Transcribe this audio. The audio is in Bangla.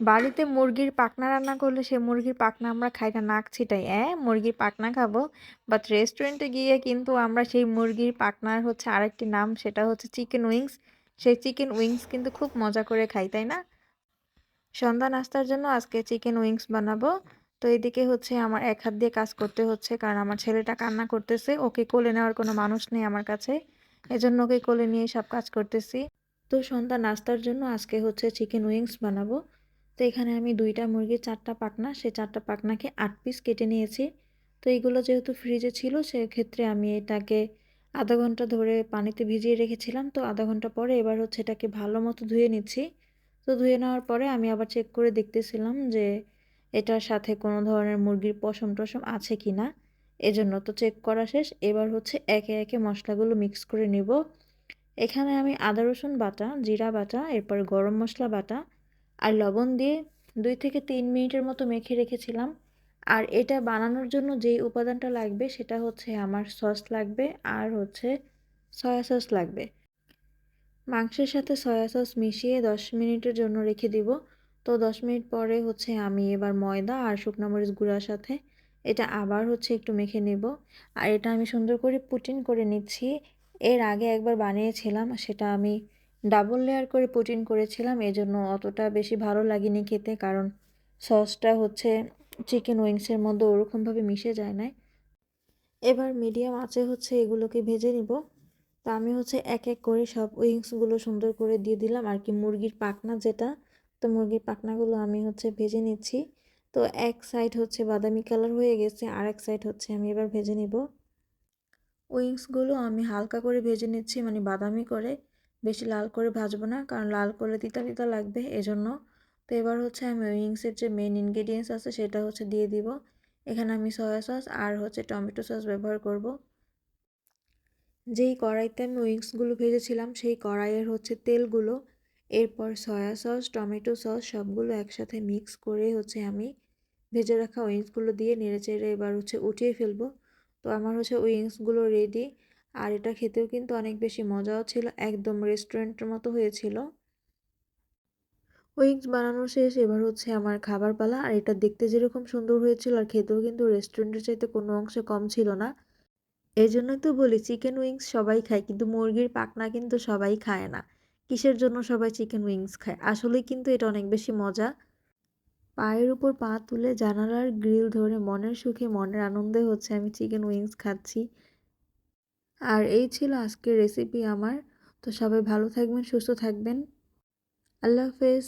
বাড়িতে মুরগির পাখনা রান্না করলে সে মুরগির পাখনা আমরা খাই না, নাক ছিটাই। অ্যাঁ, মুরগির পাখনা খাব। বাট রেস্টুরেন্টে গিয়ে কিন্তু আমরা সেই মুরগির পাখনার হচ্ছে আরেকটি নাম, সেটা হচ্ছে চিকেন উইংস সেই চিকেন উইংস কিন্তু খুব মজা করে খাই, তাই না? সন্ধ্যা নাস্তার জন্য আজকে চিকেন উইংস বানাবো। তো এদিকে হচ্ছে আমার এক হাত দিয়ে কাজ করতে হচ্ছে, কারণ আমার ছেলেটা কান্না করতেছে। ওকে কোলে নেওয়ার কোনো মানুষ নেই আমার কাছে। এজন্য ওকে কোলে নিয়ে সব কাজ করতেছি। তো সন্ধ্যা নাস্তার জন্য আজকে হচ্ছে চিকেন উইংস বানাবো। তো এখানে আমি দুইটা মুরগির চারটা পাখনা, সেই চারটা পাখনাকে আট পিস কেটে নিয়েছি। তো এইগুলো যেহেতু ফ্রিজে ছিল, সেক্ষেত্রে আমি এটাকে আধা ঘণ্টা ধরে পানিতে ভিজিয়ে রেখেছিলাম। তো আধা ঘণ্টা পরে এবার হচ্ছে এটাকে ভালো মতো ধুয়ে নিচ্ছি। তো ধুয়ে নেওয়ার পরে আমি আবার চেক করে দেখতেছিলাম যে এটার সাথে কোনো ধরনের মুরগির পশম টসম আছে কি না এজন্য তো চেক করা শেষ। এবার হচ্ছে একে একে মশলাগুলো মিক্স করে নিব। এখানে আমি আদা রসুন বাটা, জিরা বাটা, এরপর গরম মশলা বাটা আর লবণ দিয়ে দুই থেকে তিন মিনিটের মতো মেখে রেখেছিলাম। আর এটা বানানোর জন্য যেই উপাদানটা লাগবে সেটা হচ্ছে আমার সস লাগবে আর হচ্ছে সয়া সস লাগবে। মাংসের সাথে সয়া সস মিশিয়ে দশ মিনিটের জন্য রেখে দিব। তো দশ মিনিট পরে হচ্ছে আমি এবার ময়দা আর শুকনো মরিচ গুঁড়ার সাথে এটা আবার হচ্ছে একটু মেখে নেব। আর এটা আমি সুন্দর করে পুটিন করে নিচ্ছি। এর আগে একবার বানিয়েছিলাম সেটা আমি ডাবল লেয়ার করে পুটিন করেছিলাম, এজন্য অতটা বেশি ভালো লাগেনি খেতে, কারণ সসটা হচ্ছে চিকেন উইংসের মধ্যে ওরকমভাবে মিশে যায় না এবার মিডিয়াম আঁচে হচ্ছে এগুলোকে ভেজে নিব। তো আমি হচ্ছে এক এক করে সব উইংসগুলো সুন্দর করে দিয়ে দিলাম। আর কি মুরগির পাখনা যেটা, তো মুরগির পাখনাগুলো আমি হচ্ছে ভেজে নিচ্ছি। তো এক সাইড হচ্ছে বাদামি কালার হয়ে গেছে, আর এক সাইড হচ্ছে আমি এবার ভেজে নিব। উইংসগুলো আমি হালকা করে ভেজে নিচ্ছি মানে বাদামি করে। বেশি লাল করে ভাজবো না, কারণ লাল করলে তিতা তিতা লাগবে, এজন্য। তো এবার হচ্ছে আমি উইংসের যে মেন ইনগ্রেডিয়েন্টস আছে, সেটা হচ্ছে দিয়ে দিব। এখানে আমি সয়া সস আর হচ্ছে টমেটো সস ব্যবহার করব। যেই কড়াইতে আমি উইংসগুলো ভেজেছিলাম, সেই কড়াইয়ের হচ্ছে তেলগুলো, এরপর সয়া সস টমেটো সস সবগুলো একসাথে মিক্স করে হচ্ছে আমি ভেজে রাখা উইংসগুলো দিয়ে নেড়ে চেড়ে এবার হচ্ছে উঠিয়ে ফেলব। তো আমার হচ্ছে উইংসগুলো রেডি আর এটা খেতেও কিন্তু অনেক বেশি মজাও ছিল, একদম রেস্টুরেন্টের মতো হয়েছিল। উইংস বানানো শেষ, এবার হচ্ছে আমার খাবার পালা, আর এটা দেখতে যেরকম সুন্দর হয়েছিল আর খেতেও কিন্তু রেস্টুরেন্টের চাইতে কোনো অংশে কম ছিল না। এই জন্যই তো বলি চিকেন উইংস সবাই খায়, কিন্তু মুরগির পাকনা কিন্তু সবাই খায় না। কিসের জন্য সবাই চিকেন উইংস খায়? আসলেই কিন্তু এটা অনেক বেশি মজা। পায়ের উপর পা তুলে জানালার গ্রিল ধরে মনের সুখে, মনের আনন্দে হচ্ছে আমি চিকেন উইংস খাচ্ছি। আর এই ছিল আজকের রেসিপি আমার। তো সবাই ভালো থাকবেন সুস্থ থাকবেন। আল্লাহ হাফেজ।